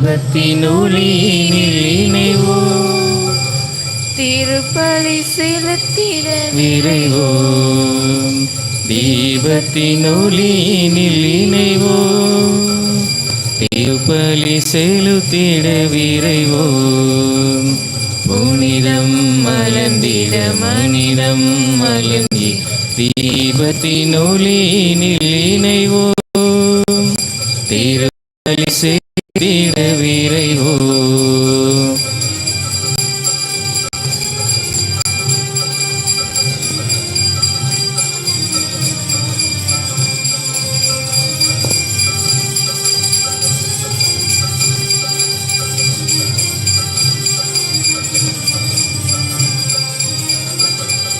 தீபத்தின் ஒளியினில் இணைவோம் திருப்பலி செலுத்திட விரைவோம். தீபத்தின் ஒளியினில் இணைவோம் திருப்பலி செலுத்திட விரைவோம். புனிதம் மலர்ந்திட மனிதம் மலர்ந்தி தீபத்தின் ஒளியினில் இணைவோம் திருப்பலி செய்திட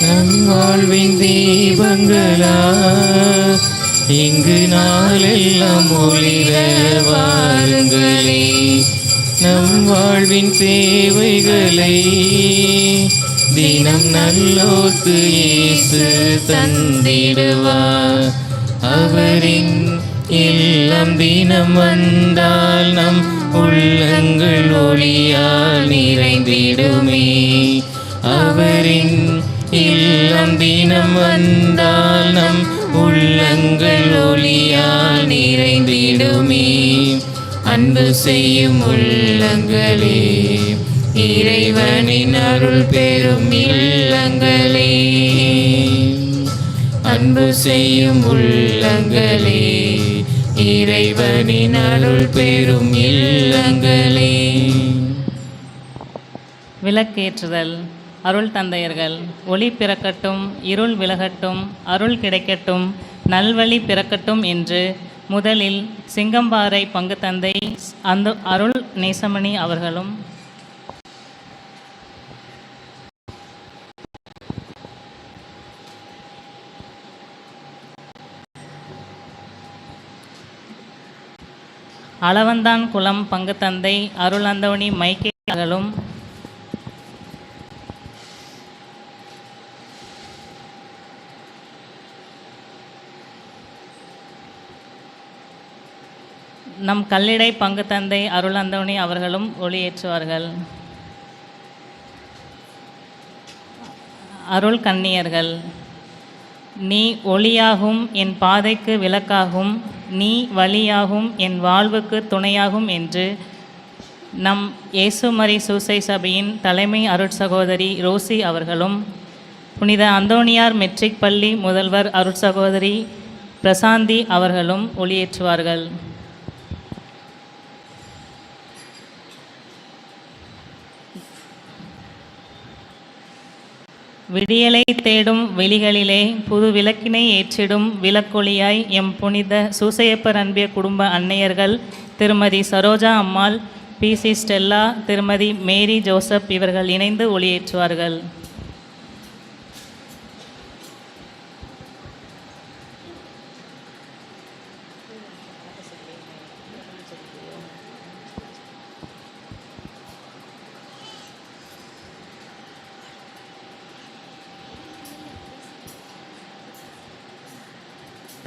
நம் வாழ்வின் தீபங்களா இங்கு நாளெல்லாம் ஒளிர வாருங்களே. நம் வாழ்வின் தேவைகளை தினம் நல்லோர்க்கு இயேசு தந்திடுவார் அவரின் இல்லம் தினம் வந்தால் நம் உள்ளங்கள் ஒளியால் நிறைந்திடுமே. அவரின் இல்லம் தினம் வந்தால் நம் உள்ளங்கள் ஒளியால் நிறைந்திடுமே. அன்பு செய்யும் உள்ளங்களே இறைவனின் அருள் பெறும் இல்லங்களே. அன்பு செய்யும் உள்ளங்களே இறைவனின் அருள் பெறும் இல்லங்களே. விளக்கேற்றுதல். அருள் தந்தையர்கள் ஒளி பிறக்கட்டும் இருள் விலகட்டும் அருள் கிடைக்கட்டும் நல்வழி பிறக்கட்டும் என்று முதலில் சிங்கம்பாறை பங்கு தந்தை அந்த அருள் நேசமணி அவர்களும் அளவந்தான் குளம் பங்கு தந்தை அருள் அந்தவணி மைக்கே நம் கல்லிடை பங்கு தந்தை அருள் அந்தோணி அவர்களும் ஒளியேற்றுவார்கள். அருள் கன்னியர்கள் நீ ஒளியாகும் என் பாதைக்கு விளக்காகும் நீ வழியாகும் என் வாழ்வுக்கு துணையாகும் என்று நம் இயேசுமரி சூசை சபையின் தலைமை அருட்சகோதரி ரோசி அவர்களும் புனித அந்தோணியார் மெட்ரிக் பள்ளி முதல்வர் அருட்சகோதரி பிரசாந்தி அவர்களும் ஒளியேற்றுவார்கள். விடியலை தேடும் வெளிகளிலே புது விளக்கினை ஏற்றிடும் விளக்கொளியாய் எம் புனித சூசையப்பர் அன்பிய குடும்ப அன்னையர்கள் திருமதி Saroja Ammal P C Stella திருமதி மேரி ஜோசப் இவர்கள் இணைந்து ஒளியேற்றுவார்கள்.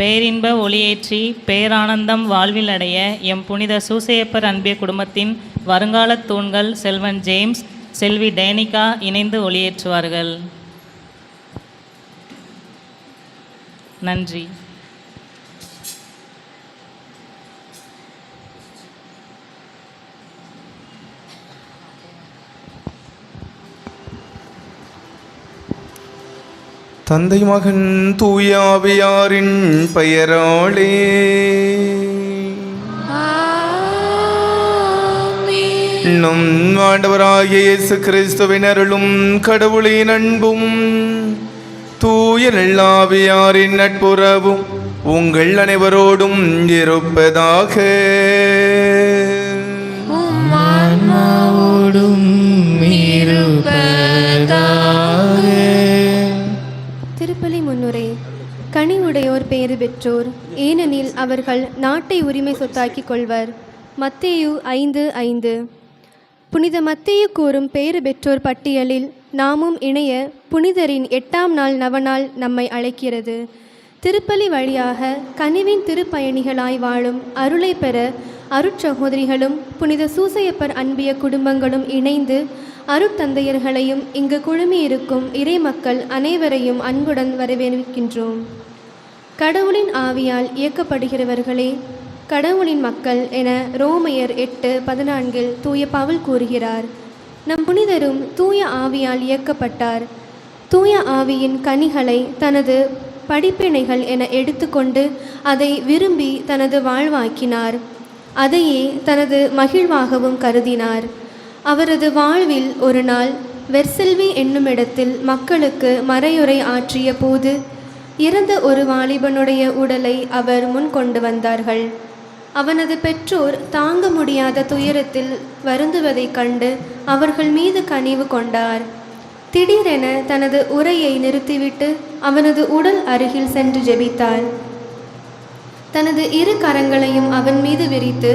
பேரின்ப ஒளியேற்றி பேரானந்தம் வாழ்வில் அடைய எம் புனித சூசையப்பர் அன்பிய குடும்பத்தின் வருங்கால தூண்கள் செல்வன் ஜேம்ஸ் செல்வி டேனிகா இணைந்து ஒளியேற்றுவார்கள். நன்றி. தந்தை மகன் தூயாவியாரின் பெயராளே. நம் ஆண்டவராகிய இயேசு கிறிஸ்துவின் அருளும் கடவுளின் அன்பும் தூய நல்லாவியாரின் நட்புறவும் உங்கள் அனைவரோடும் இருப்பதாக. இருப்பதாக. கனி உடையோர் பெயர் பெற்றோர். ஏனெனில் அவர்கள் நாட்டை உரிமை சொத்தாக்கிக் கொள்வர். மத்தேயு ஐந்து ஐந்து. புனித மத்தேயு கூறும் பெயர் பெற்றோர் பட்டியலில் நாமும் இணைய புனிதரின் எட்டாம் நாள் நவநாள் நம்மை அழைக்கிறது. திருப்பலி வழியாக கனிவின் திருப்பயணிகளாய் வாழும் அருளை பெற அருட்சகோதரிகளும் புனித சூசையப்பர் அன்பிய குடும்பங்களும் இணைந்து அருட்தந்தையர்களையும் இங்கு குழுமியிருக்கும் இறைமக்கள் அனைவரையும் அன்புடன் வரவேற்கின்றோம். கடவுளின் ஆவியால் இயக்கப்படுகிறவர்களே கடவுளின் மக்கள் என ரோமையர் எட்டு பதினான்கில் தூய பவுல் கூறுகிறார் நம் புனிதரும் தூய ஆவியால் இயக்கப்பட்டார். தூய ஆவியின் கனிகளை தனது படிப்பினைகள் என எடுத்துக்கொண்டு அதை விரும்பி தனது வாழ்வாக்கினார். அதையே தனது மகிழ்வாகவும் கருதினார். அவரது வாழ்வில் ஒரு நாள் வெர்செல்வி என்னுமிடத்தில் மக்களுக்கு மறையுரை ஆற்றிய போது இறந்த ஒரு வாலிபனுடைய உடலை அவர் முன் கொண்டு வந்தார்கள். அவனது பெற்றோர் தாங்க முடியாத துயரத்தில் வருந்துவதைக் கண்டு அவர்கள் மீது கனிவு கொண்டார். திடீரென தனது உரையை நிறுத்திவிட்டு அவனது உடல் அருகில் சென்று ஜெபித்தார். தனது இரு கரங்களையும் அவன் மீது விரித்து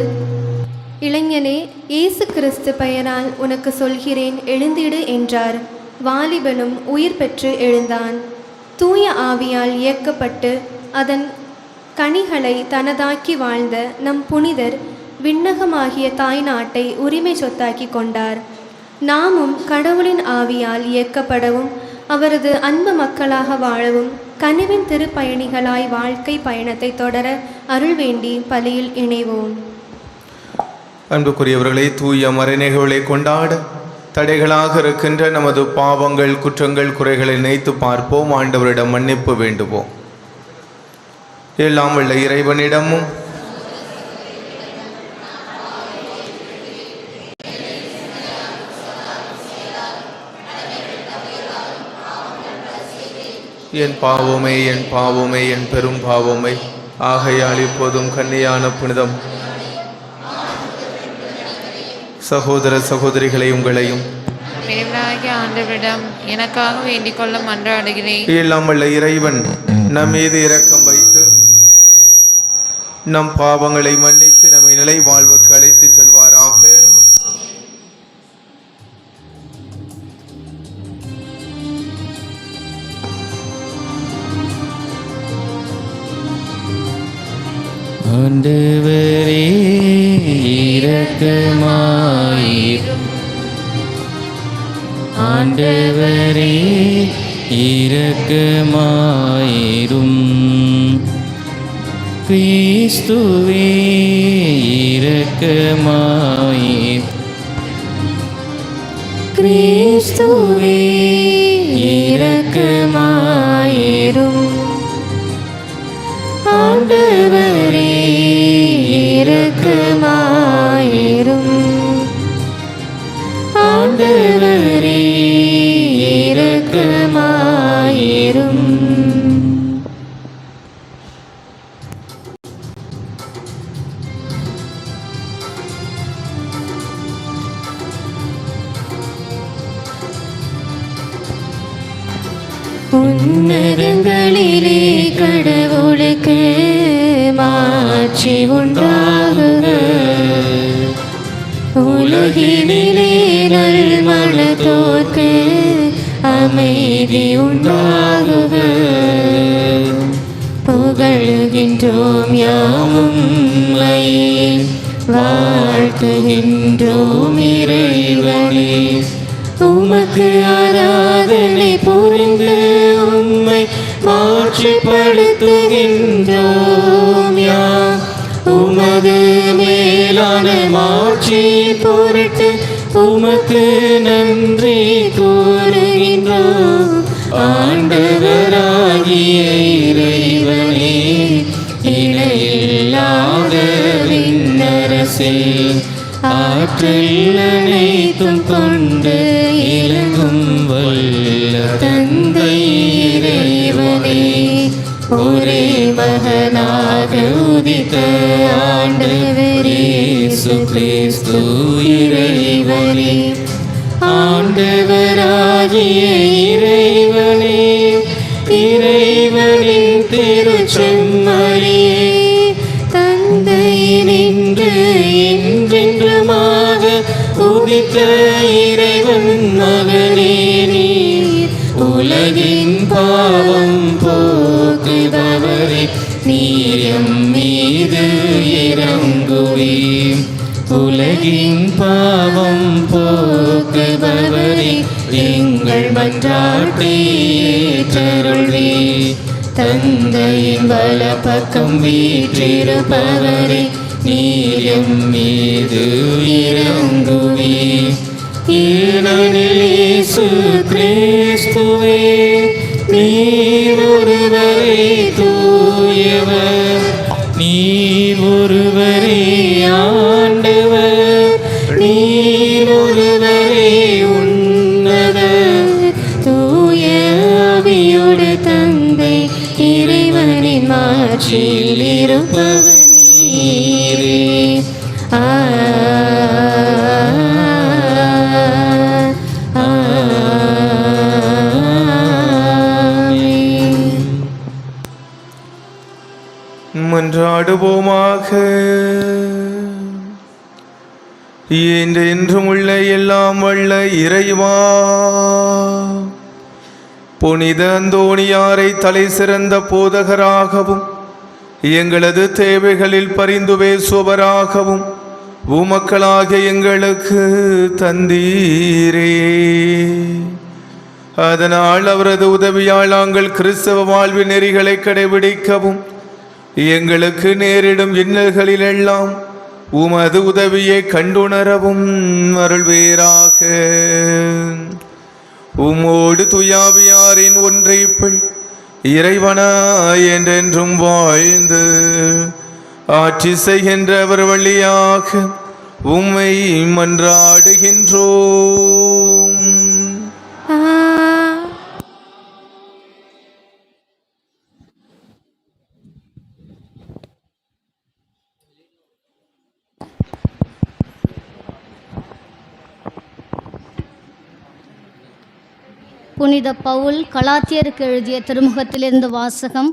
இளைஞனே இயேசு கிறிஸ்து பெயரால் உனக்கு சொல்கிறேன் எழுந்திடு என்றார். வாலிபனும் உயிர் பெற்று எழுந்தான். தூய ஆவியால் இயக்கப்பட்டு அதன் கனிகளை தனதாக்கி வாழ்ந்த நம் புனிதர் விண்ணகமாகிய தாய்நாட்டை உரிமை சொத்தாக்கி கொண்டார். நாமும் கடவுளின் ஆவியால் இயக்கப்படவும் அவரது அன்பு மக்களாக வாழவும் கனிவின் திருப்பயணிகளாய் வாழ்க்கை பயணத்தை தொடர அருள் வேண்டி பலியில் இணைவோம். அன்புக்குரியவர்களை தூய மறைநிகழ்வுகளை கொண்டாட தடைகளாக இருக்கின்ற நமது பாவங்கள் குற்றங்கள் குறைகளை நினைத்து பார்ப்போம். ஆண்டவரிடம் மன்னிப்பு வேண்டுவோம். எல்லாம் உள்ள இறைவனிடமும். என் பாவமே என் பாவமே என் பெரும் பாவமே. ஆகையால் இப்போதும் கன்னியான புனிதம் சகோதர சகோதரிகளை உங்களையும் ஆண்டவரிடம் எனக்காக வேண்டிக் கொள்ள மன்றாடுகிறேன். எல்லாம் வல்ல இறைவன் நம் மீது இரக்கம் வைத்து நம் பாவங்களை மன்னித்து நம்மை நிலை வாழ்வுக்கு ஆண்டவரே இரக்கமாயிரும் கிறிஸ்துவே இரக்கமாயிரும் கிறிஸ்துவே உன்னதங்களிலே கடவுளுக்கு மாட்சி உண்டாகுக. உலகினிலே நல்மணத்தோர்க்கு அமைதி உண்டாகுக. புகழுகின்றோம் யாமும்மை வாழ்த்துகின்றோம் இறைவனே. உமக்கு ஆராதனை புரிந்து மாற்றிப்படுத்துகின்றோம் யாம் உமது மேலான மாட்சி பொருட்டு உமக்கு நன்றி கூறுகின்றோம். ஆண்டவராகிய இறைவனே இணையில்லாத விண்ணரசே ஆற்றல் அனைத்தும் கொண்டு இலங்கும் வல்ல தந்தை இறைவனே. ஒரே மகனாக உதித்த ஆண்டவரே கிறிஸ்து இறைவனே. ஆண்டவராகிய இறைவனே இறைவனின் திருச்செம்மறியே தந்தையினின்று என்றென்றுமாக உதித்த உலகின் பாவம் போக்குபவரே எங்கள் மன்றாட்டை ஏற்றருள்வே தந்தையின் பக்கம் வீற்றிருப்பவரே நீரம் மீது இறங்குவே. ஏனெனில் கிறிஸ்துவே நீர் ஒருவரே தூயவர். நீர் ஒருவரே ஆண்டவர் இறைவனின் மாற்றில் இருப்பவர் நீரே உள்ள எல்லாம் வல்ல இறைவா புனித அந்தோணியாரை தலை சிறந்த போதகராகவும் எங்களது தேவைகளில் பரிந்து பேசுபவராகவும் உமக்களாக எங்களுக்கு தந்தீரே. அதனால் அவரது உதவியால் நாங்கள் கிறிஸ்தவ வாழ்வின் நெறிகளை கடைபிடிக்கவும் எங்களுக்கு நேரிடும் இன்னல்களிலெல்லாம் உமது உதவியை கண்டுணரவும் அருள்வேராக. உமோடு துயாவியாரின் ஒன்றைப்பிள் இறைவனா என்றென்றும் வாழ்ந்து ஆட்சி செய்கின்றவர் வழியாக உம்மை மன்றாடுகின்றோ புனித பவுல் கலாத்தியருக்கு எழுதிய திருமுகத்திலிருந்து வாசகம்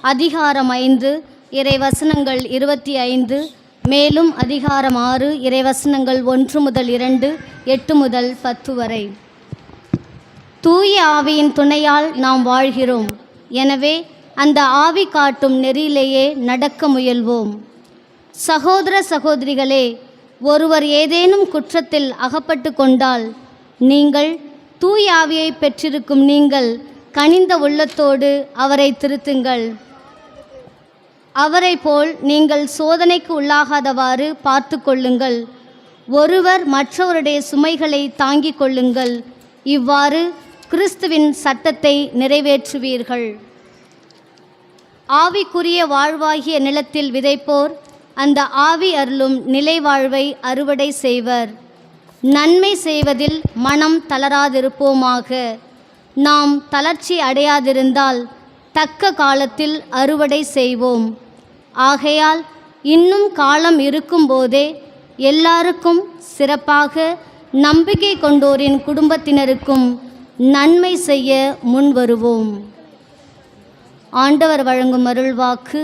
அதிகாரம் ஐந்து இறைவசனங்கள் இருபத்தி ஐந்து மேலும் அதிகாரம் ஆறு இறைவசனங்கள் ஒன்று முதல் இரண்டு எட்டு முதல் பத்து வரை. தூய ஆவியின் துணையால் நாம் வாழ்கிறோம். எனவே அந்த ஆவி காட்டும் நெறியிலேயே நடக்க முயல்வோம். சகோதர சகோதரிகளே ஒருவர் ஏதேனும் குற்றத்தில் அகப்பட்டு கொண்டால் நீங்கள் தூய ஆவியை பெற்றிருக்கும் நீங்கள் கனிந்த உள்ளத்தோடு அவரை திருத்துங்கள். அவரை போல் நீங்கள் சோதனைக்கு உள்ளாகாதவாறு பார்த்து கொள்ளுங்கள். ஒருவர் மற்றவருடைய சுமைகளை தாங்கிக் கொள்ளுங்கள். இவ்வாறு கிறிஸ்துவின் சட்டத்தை நிறைவேற்றுவீர்கள். ஆவிக்குரிய வாழ்வாகிய நிலத்தில் விதைப்போர் அந்த ஆவி அருளும் நிலை வாழ்வை அறுவடை செய்வர். நன்மை செய்வதில் மனம் தளராதிருப்போமாக. நாம் தளர்ச்சி அடையாதிருந்தால் தக்க காலத்தில் அறுவடை செய்வோம். ஆகையால் இன்னும் காலம் இருக்கும்போதே எல்லாருக்கும் சிறப்பாக நம்பிக்கை கொண்டோரின் குடும்பத்தினருக்கும் நன்மை செய்ய முன்வருவோம். ஆண்டவர் வழங்கும் அருள்வாக்கு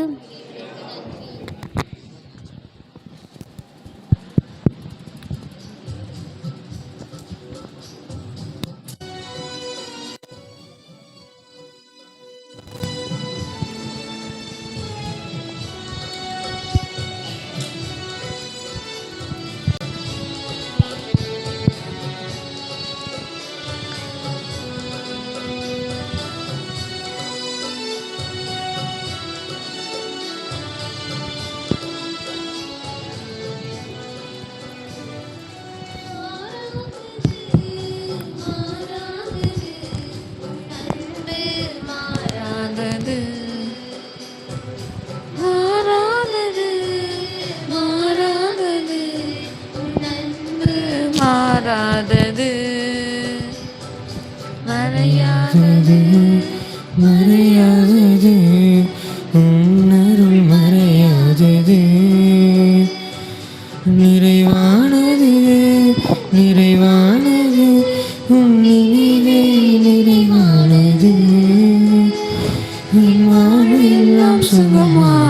அது Senhor.